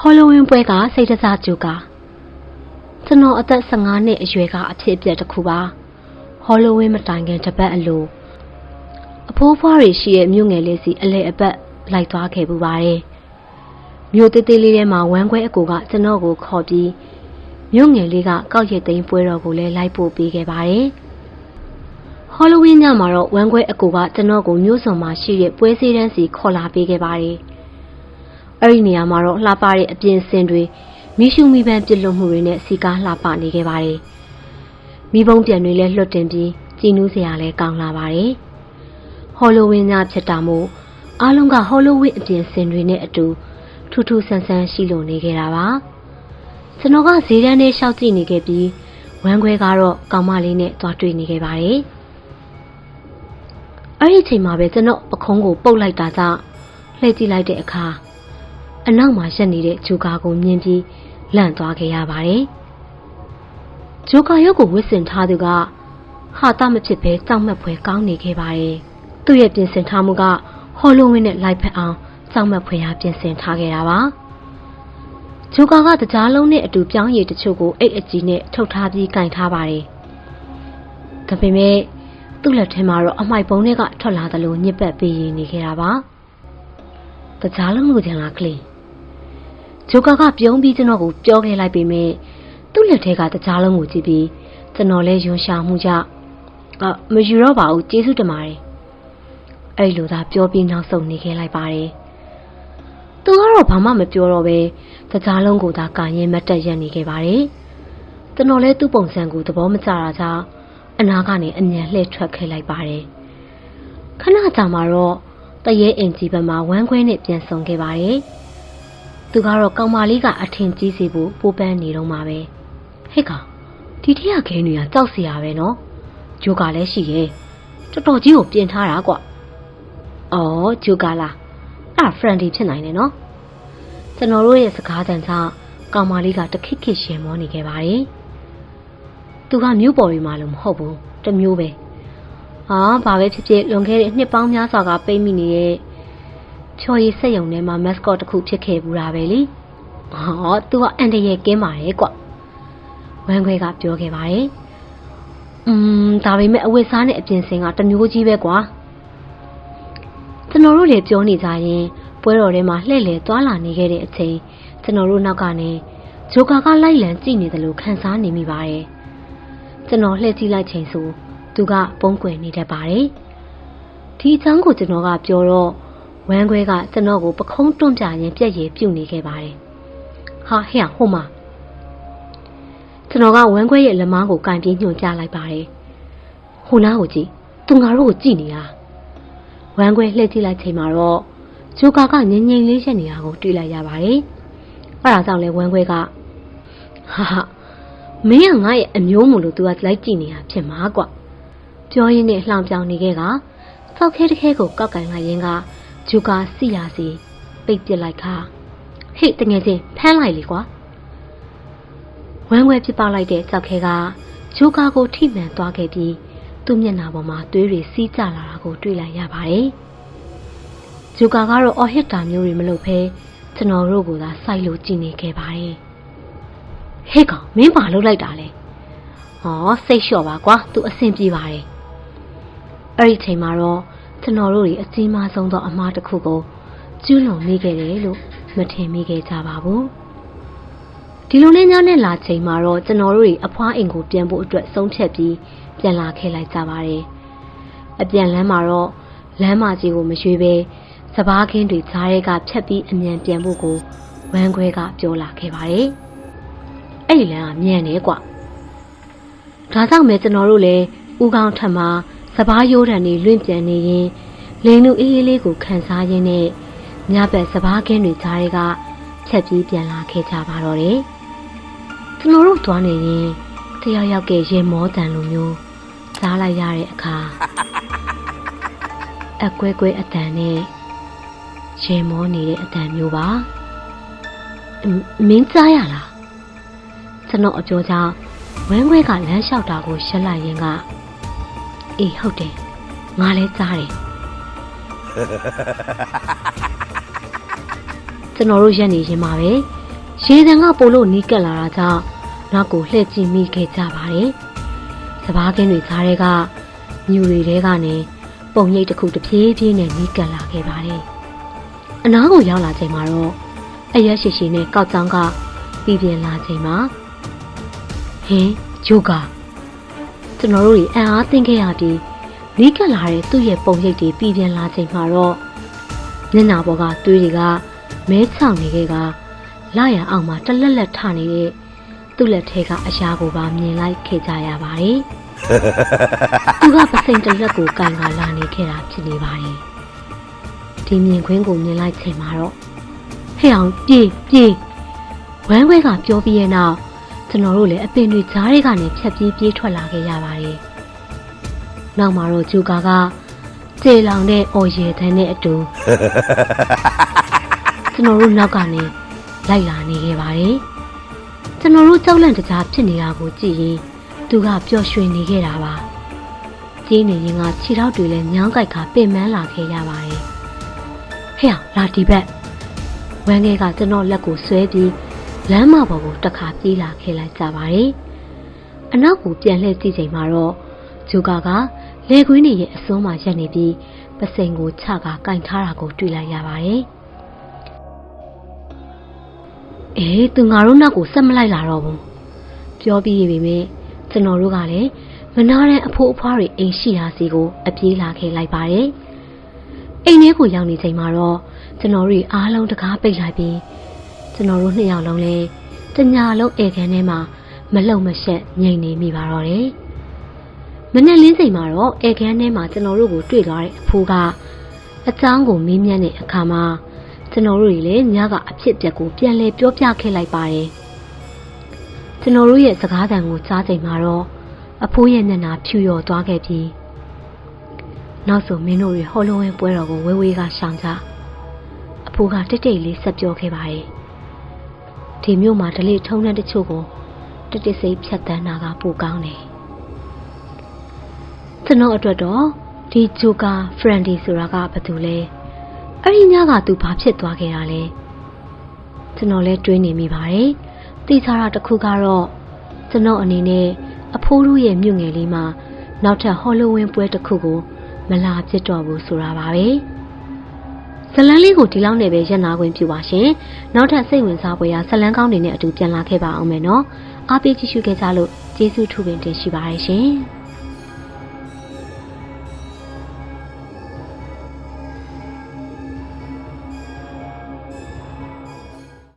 ဟော်လိုဝင်းပွဲကစိတ်တစားကြိုကကျွန်တော်အသက်15နှစ်အရွယ်ကအဖြစ်အပျက်တစ်ခုပါဟော်လိုဝင်းမတိုင်ခင်တစ်ပတ်အလိုအဖိုးဖွားတွေရှိတဲ့မြို့ငယ်လေးစီအလဲအပတ်လိုက်သွားခဲ့ပူပါတယ်မြို့သေးသေးလေးထဲမှာဝမ်းခွဲအကူကကျွန်တော်ကိုခေါ်ပြီးမြို့ငယ်လေးကကောက်ရည်သိမ်းပွဲတော်ကိုလည်းလိုက်ပို့ပေးခဲ့ပါတယ်ဟော်လိုဝင်းညမှာတော့ဝမ်းခွဲအကူကကျွန်တော်ကိုမြို့စုံမှာရှိတဲ့ပွဲစည်းတန်းစီခေါ်လာပေးခဲ့ပါတယ် အဲ့ဒီနေရာမှာတော့လှပတဲ့အပြင်စင်တွေမိရှုမိပန်းပြစ်လွတ်မှုတွေနဲ့စီကားလှပနေခဲ့ပါတယ်။မိဘုံပြန်တွေလည်းလွတ်တင်ပြီးကြည်နူးစရာလည်းကောင်းလာပါတယ်။ဟော်လိုဝင်းညဖြစ်တာမို့အားလုံးကဟော်လိုဝင်းအပြင်စင်တွေနဲ့အတူထူးထူးဆန်းဆန်းရှိလို့နေခဲ့တာပါ။ကျွန်တော်ကဈေးတန်းထဲရှောက်ကြည့်နေခဲ့ပြီးဝမ်းခွဲကတော့ကောင်မလေးနဲ့သွားတွေ့နေခဲ့ပါတယ်။အဲ့ဒီအချိန်မှာပဲကျွန်တော်ပခုံးကိုပုတ်လိုက်တာကြောင့်လှည့်ကြည့်လိုက်တဲ့အခါ အနောက်မှာရက်နေတဲ့ဂျိုကာကိုမြင်ပြီးလန့်သွားခဲ့ရပါတယ်။ဂျိုကာရုပ်ကိုဝစ်စင်ထားသူကဟာတာမဖြစ်ပဲကြောက်မက်ဖွယ်ကောင်းနေခဲ့ပါတယ်။သူ့ရဲ့ပြင်ဆင်ထားမှုကဟော်လိုဝင်းနဲ့လိုက်ဖက်အောင်ကြောက်မက်ဖွယ်ရာပြင်ဆင်ထားခဲ့တာပါ။ဂျိုကာကတကြားလုံးနဲ့အတူပြောင်းရည်တချို့ကိုအိတ်အကြီးနဲ့ထုတ်ထားပြီးကင်ထားပါတယ်။ဒါပေမဲ့သူ့လက်ထဲမှာတော့အမိုက်ပုံးတွေကထွက်လာသလိုညစ်ပတ်ပေးရနေခဲ့တာပါ။တကြားလုံးကိုကြံလာကလေး ဂျိုကာကပြုံးပြီးကျွန်တော်ကိုပြောခဲ့လိုက်ပေမဲ့သူ့လက်ထဲကတကြားလုံးကိုကြည့်ပြီးကျွန်တော်လည်းယွန်ရှာမှုကြောင့်အမယူတော့ပါဘူးကျေးဇူးတင်ပါတယ်အဲ့လိုသာပြောပြီးနောက်ဆုံးနေခဲ့လိုက်ပါတယ်သူကတော့ဘာမှမပြောတော့ပဲတကြားလုံးကိုသာကာရင်မတ်တက်ရက်နေခဲ့ပါတယ်ကျွန်တော်လည်းသူ့ပုံစံကိုသဘောမကျတာကြောင့်အနာကနေအမြန်လှည့်ထွက်ခဲ့လိုက်ပါတယ်ခဏကြာမှတော့တရေအင်ကြီးဘက်မှာဝမ်းခွဲနဲ့ပြန်ဆုံခဲ့ပါတယ် သူကတော့ကောင်မလေးကအထင်ကြီးစေဖို့ပိုးပန်းနေတော့မှာပဲဟဲ့ကောင်ဒီထက်ကခဲနေရကြောက်စရာပဲနော်ဂျိုကလည်းရှိရဲ့တော်တော်ကြီးကိုပြင်ထားတာကွအော်ဂျိုကလားအဲ့ဖရန်ဒီဖြစ်နိုင်တယ်နော်ကျွန်တော်တို့ရဲ့စကားတန်ကြောင့်ကောင်မလေးကတခိခိရှင်မောနေခဲ့ပါတယ်သူကမျိုးပေါ်ရီမှလို့မဟုတ်ဘူးတစ်မျိုးပဲဟာဘာပဲဖြစ်ဖြစ်လွန်ခဲ့တဲ့နှစ်ပေါင်းများစွာကပိတ်မိနေတဲ့ ချော်ရည်စက်ယုံထဲမှာ mascot တစ်ခုဖြစ်ခဲ့ဘူးတာပဲလေ။ဟော तू ကအန်တရယ်ကင်းပါတယ်ကွ။ဝမ်းခွဲကပြောခဲ့ပါတယ်။อืมဒါပေမဲ့အဝတ်စားနဲ့အပြင်စင်ကတစ်မျိုးကြီးပဲကွာ။ကျွန်တော်တို့လည်းပြောနေကြရင်ပွဲတော်ထဲမှာလှည့်လည်သွားလာနေခဲ့တဲ့အချိန်ကျွန်တော်တို့နောက်ကနေဂျိုကာကလိုက်လံကြည့်နေတယ်လို့ခံစားနေမိပါတယ်။ကျွန်တော်လှည့်ကြည့်လိုက်ချိန်ဆိုသူကပုံကွယ်နေတတ်ပါတယ်။ဒီအချမ်းကိုကျွန်တော်ကပြောတော့ ဝမ်းခွဲကကျွန်တော်ကိုပခုံးတွန့်ပြရင်ပြက်ရည်ပြုတ်နေခဲ့ပါတယ်။ဟာဟဲ့ဟိုမှာကျွန်တော်ကဝမ်းခွဲရဲ့လက်မောင်းကိုကင်ပြေးညွှန်ပြလိုက်ပါတယ်။ဟိုနားကိုကြည့်သူငါတို့ကိုကြည့်နေတာ။ဝမ်းခွဲလှည့်ကြည့်လိုက်ချိန်မှာတော့ဂျိုကာကငြိမ်ငြိမ်လေးရက်နေတာကိုတွေ့လိုက်ရပါတယ်။အဲဒါကြောင့်လဲဝမ်းခွဲကဟာဟာမင်းကငါ့ရဲ့အမျိုးမို့လို့သူကလိုက်ကြည့်နေတာဖြစ်မှာကွ။ပြောရင်းနဲ့လှောင်ပြောင်နေခဲ့ကစောက်ခဲတစ်ခဲကိုကောက်ကင်လိုက်ရင်းက ဂျူကာစီရစီပိတ်ပစ်လိုက်ခါဟေ့တငယ်ချင်းဖမ်းလိုက်လေကွာဝမ်းဝဲပြစ်ပေါက်လိုက်တဲ့ကြောက်ခဲကဂျူကာကိုထိမှန်သွားခဲ့ပြီးသူ့မျက်နှာပေါ်မှာသွေးတွေစီးကျလာတာကိုတွေ့လိုက်ရပါတယ်ဂျူကာကတော့အော်ဟစ်တာမျိုးတွေမလုပ်ဘဲကျွန်တော်တို့ကသာစိုက်လို့ကြည့်နေခဲ့ပါတယ်ဟေ့ကောင်မင်းပါလုပ်လိုက်တာလေဟောစိတ်လျှော့ပါကွာသူအဆင်ပြေပါတယ်အဲ့ဒီချိန်မှာတော့ ကျွန်တော်တို့တွေအကြီးမားဆုံးသောအမှားတစ်ခုကိုကျူးလွန်မိခဲ့တယ်လို့မထင်မိခဲ့ကြပါဘူး။ဒီလိုနဲ့ညနဲ့လာချိန်မှာတော့ကျွန်တော်တို့တွေအဖွားအိမ်ကိုပြန်ဖို့အတွက်ဆုံးဖြတ်ပြီးပြန်လာခဲ့လိုက်ကြပါတယ်။အပြန်လမ်းမှာတော့လမ်းမကြီးကိုမရွေးပဲစပားခင်းတွေကြားရဲကဖြတ်ပြီးအမြန်ပြန်ဖို့ကိုဝမ်းခွဲကပြောလာခဲ့ပါတယ်။အဲ့ဒီလမ်းကမြန်တယ်ကွ။ဒါကြောင့်ပဲကျွန်တော်တို့လည်းဦးကောင်းထက်မှာ စပားရိုးတံတွေလွင့်ပြန်နေရင်လိန်လူအေးအေးလေးကိုခံစားရင်းနဲ့ညဘက်စပားခင်းတွေကြားတွေကဖြတ်ပြီးပြန်လာခဲ့ကြပါတော့တယ်။ကျွန်တော်တို့သွားနေရင်တယောက်ယောက်ကရေမောတန်လိုမျိုးစားလိုက်ရတဲ့အခါအကွဲကွဲအတန်နဲ့ရေမောနေတဲ့အတန်မျိုးပါ။အင်းမင်းကြားရလား။ကျွန်တော်အပြောကြောင့်ဝမ်းခွဲကလမ်းလျှောက်တာကိုရှက်လိုက်ရင်က အေးဟုတ်တယ်ငါလည်းကြားတယ်ကျွန်တော်တို့ရက်နေရင်ပါပဲရေတံကပိုလို့နီးကပ်လာတာကြောင့်နောက်ကိုလှည့်ကြည့်မိခဲ့ကြပါတယ်။စပားကင်းတွေဈားတွေကမြူတွေထဲကနေပုံရိပ်တစ်ခုတစ်ပြေးပြေးနဲ့နီးကပ်လာခဲ့ပါတယ်။အနားကိုရောက်လာချိန်မှာတော့အရက်ရှိရှိနဲ့ကောက်ချောင်းကပြည်ပြင်းလာချိန်မှာဟင်းဂျိုကာ ကျွန်တော်တို့တွေအံ့အားသင့်ခဲ့ရပြီးနီးကပ်လာတဲ့သူ့ရဲ့ပုံရိပ်တွေပြည်ပြင်းလာချိန်မှာတော့မျက်နှာပေါ်ကသွေးတွေကမဲချောင်နေခဲ့ကလာရအောင်မှာတလက်လက်ထနေတဲ့သူ့လက်ထဲကအရာကိုပါမြင်လိုက်ခဲ့ကြရပါတယ်။သူကပစိန်တစ်လက်ကိုကန်ကလာနေခဲ့တာဖြစ်နေပါတယ်။ဒီမြင်ကွင်းကိုမြင်လိုက်ချိန်မှာတော့ဟဲ့အောင်ပြေးပြေးဝမ်းခွဲကပြောပြီးရဲ့နောက် ကျွန်တော်တို့လည်းအပင်တွေဂျားတွေကနေဖြတ်ပြေးပြေးထွက်လာခဲ့ရပါတယ်။နောက်မှာတော့ဂျူကာကကျေလောင်တဲ့အော်ရည်တန်းနဲ့အတူကျွန်တော်တို့နောက်ကနေလိုက်လာနေခဲ့ပါတယ်။ကျွန်တော်တို့ကြောက်လန့်တကြားဖြစ်နေတာကိုကြည့်ရင်သူကပျော်ရွှင်နေခဲ့တာပါ။ကြီးနေရင်ကခြေထောက်တွေလည်းညောင်းကြိုက်ကပင်ပန်းလာခဲ့ရပါတယ်။ဟဲ့အောင်လာဒီဘက်ဝမ်းငယ်ကကျွန်တော်လက်ကိုဆွဲပြီး လမ်းမပေါ်ကိုတစ်ခါပြေးလာခဲ့လိုက်ကြပါတယ်။အနောက်ကိုပြန်လှည့်ကြည့်ချိန်မှာတော့ဂျူကာကလေကွင်းတွေရဲ့အစွန်းမှာရက်နေပြီးပစိန်ကိုချကကင်ထားတာကိုတွေ့လိုက်ရပါတယ်။အေးသူငါတို့နောက်ကိုဆက်မလိုက်လာတော့ဘူး။ပြောပြီးပြီမေကျွန်တော်တို့ကလည်းမနာတဲ့အဖိုးအဖွားတွေအိမ်ရှိရာစီကိုအပြေးလာခဲ့လိုက်ပါတယ်။အိမ်ထဲကိုရောက်နေချိန်မှာတော့ကျွန်တော်တို့အားလုံးတကားပိတ်လိုက်ပြီး ကျွန်တော်တို့နှစ်ယောက်လုံးလည်းတညာလုံးဧကန်ထဲမှာမလုံမရှက်ငြိမ်နေမိပါတော့တယ်။မနေ့လင်းချိန်မှာတော့ဧကန်ထဲမှာကျွန်တော်တို့ကိုတွေ့သွားတဲ့အဖိုးကအချောင်းကိုမင်းမြန်းတဲ့အခါမှာကျွန်တော်တို့တွေလည်းညကအဖြစ်အပျက်ကိုပြန်လဲပြောပြခဲ့လိုက်ပါတယ်။ကျွန်တော်တို့ရဲ့စကားသံကိုကြားချိန်မှာတော့အဖိုးရဲ့မျက်နှာဖြူရော်သွားခဲ့ပြီးနောက်ဆိုမင်းတို့တွေဟောလိုဝင်းပွဲတော်ကိုဝေးဝေးကရှောင်ကြအဖိုးကတိတ်တိတ်လေးဆက်ပြောခဲ့ပါတယ်။ ဒီမြို့မှာဒလိထုံးတဲ့တချို့ကိုတတစိတ်ဖြတ်တန်းတာကပိုကောင်းတယ်။ကျွန်တော်အတွက်တော့ဒီဂျိုကာဖရန်ဒီဆိုတာကဘာတူလဲ။အဲ့ဒီညကသူဘာဖြစ်သွားခဲ့တာလဲ။ကျွန်တော်လည်းတွေးနေမိပါတယ်။သိစားတာတစ်ခုကတော့ကျွန်တော်အနေနဲ့အဖိုးတို့ရဲ့မြို့ငယ်လေးမှာနောက်ထပ်ဟောလိုဝင်းပွဲတစ်ခုကိုမလာဖြစ်တော့ဘူးဆိုတာပါပဲ ဇလန်းလေးကိုဒီလောက်နဲ့ပဲရက်နာခွင့်ပြုပါရှင်နောက်ထပ်စိတ်ဝင်စားဖွယ်ရာဇလန်းကောင်းတွေနဲ့အတူပြန်လာခဲ့ပါအောင်မယ်နော်အားပေးကြည့်ရှုခဲ့ကြလို့ကျေးဇူးထူးပင်တင်ရှိပါတယ်ရှင်